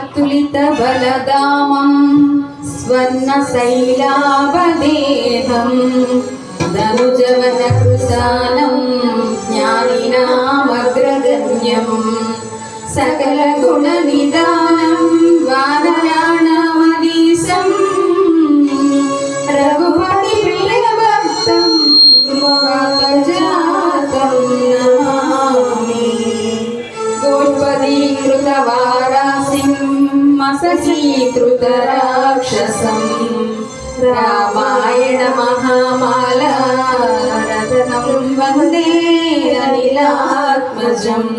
अतुलितबलदामं स्वर्णशैलापदेहम् धनुजवनकृशानं ज्ञानिनामग्रगण्यम् सकलगुणनिदानं वानराणामदीशम् रघुपतिप्रियभक्तं मोहजातं नमामि गोष्पदीकृतवा ीकृतराक्षसं रामायणमहामालारतनं वन्दे अनिलात्मजम्।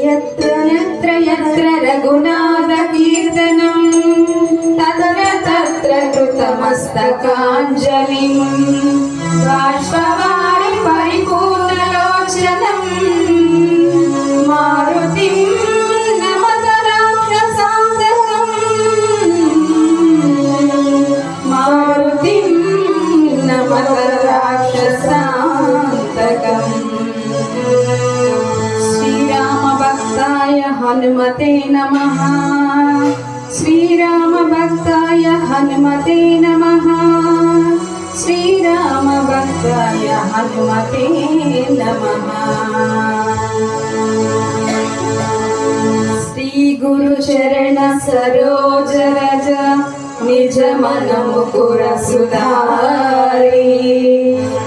यत्र यत्र यत्र रघुनाथकीर्तनम् तत्र तत्र कृतमस्तकाञ्जलिम्। बाष्पवा श्रीरामभक्ताय हनुमते नमः। श्रीरामभक्ताय हनुमते नमः। श्रीगुरुशरणसरोजरज निजमनमुरसुधारी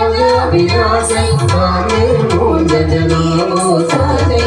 I'll be dancing, I'll be moving, I'll.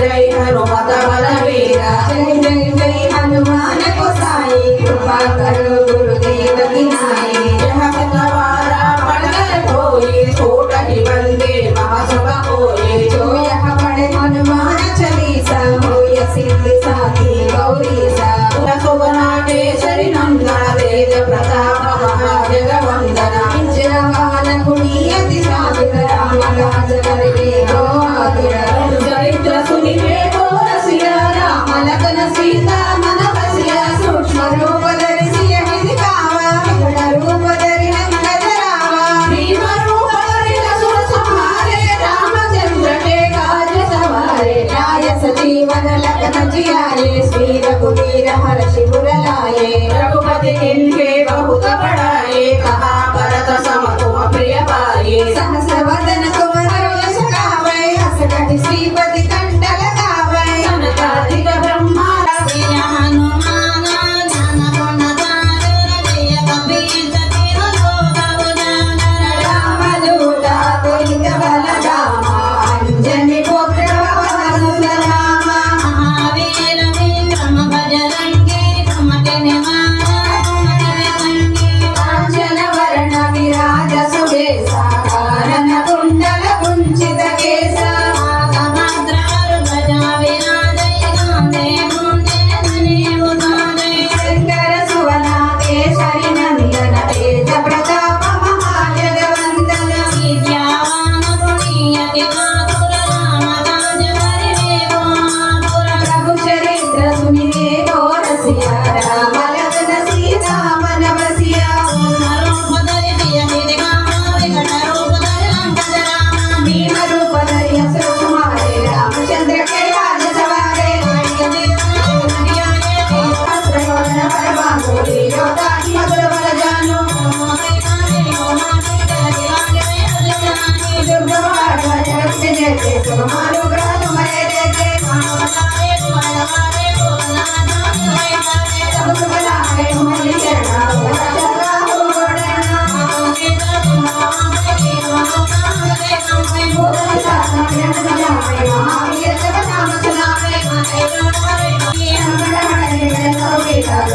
జై జై హనుమాన సాయి కృపా కరు గురుదేవకి ஹரஹர சிவராயே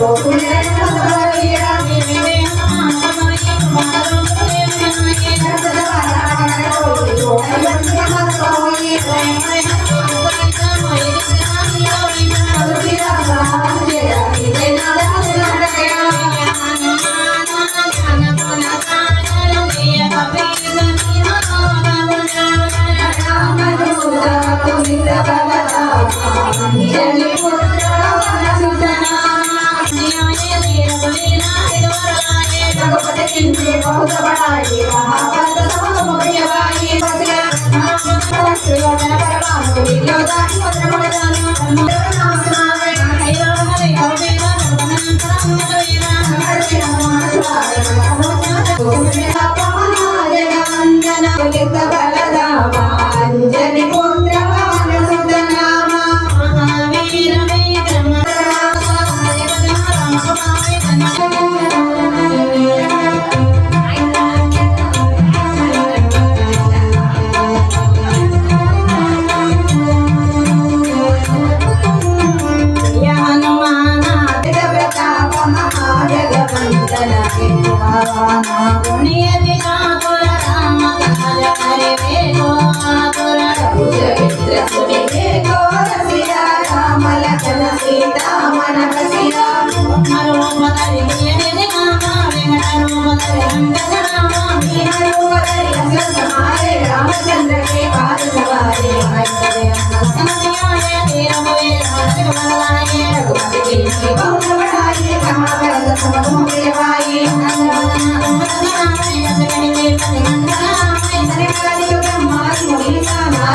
我不愿意 అంజని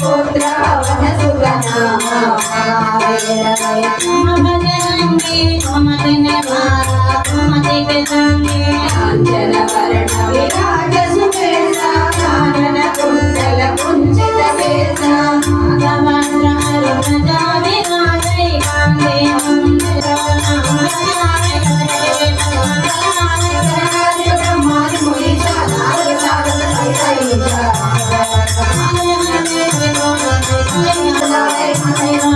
Otra कांचन वर्ण विराज सुबेसा कानन कुंडल कुंचित बेसा ब्रह्मान मुनि नारद सारद Thank you.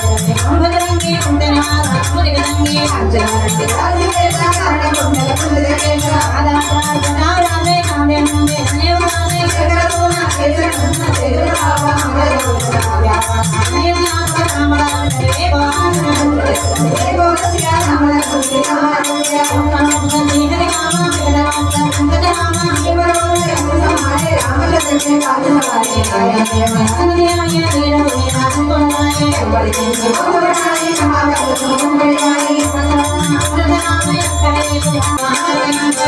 అంబదంగి కుంటనా మునిగదంగి అంజనారండి రాజేశ కారణ కుండల కుండలేశ ఆదాపార్వణ రామే కామే ముందే నేవామే జగరతోన చేతన I'm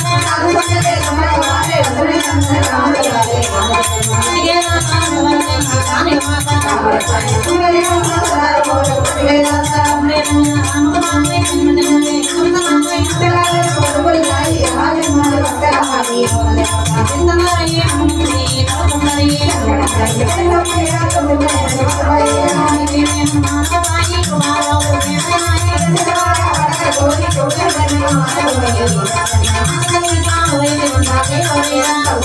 I'm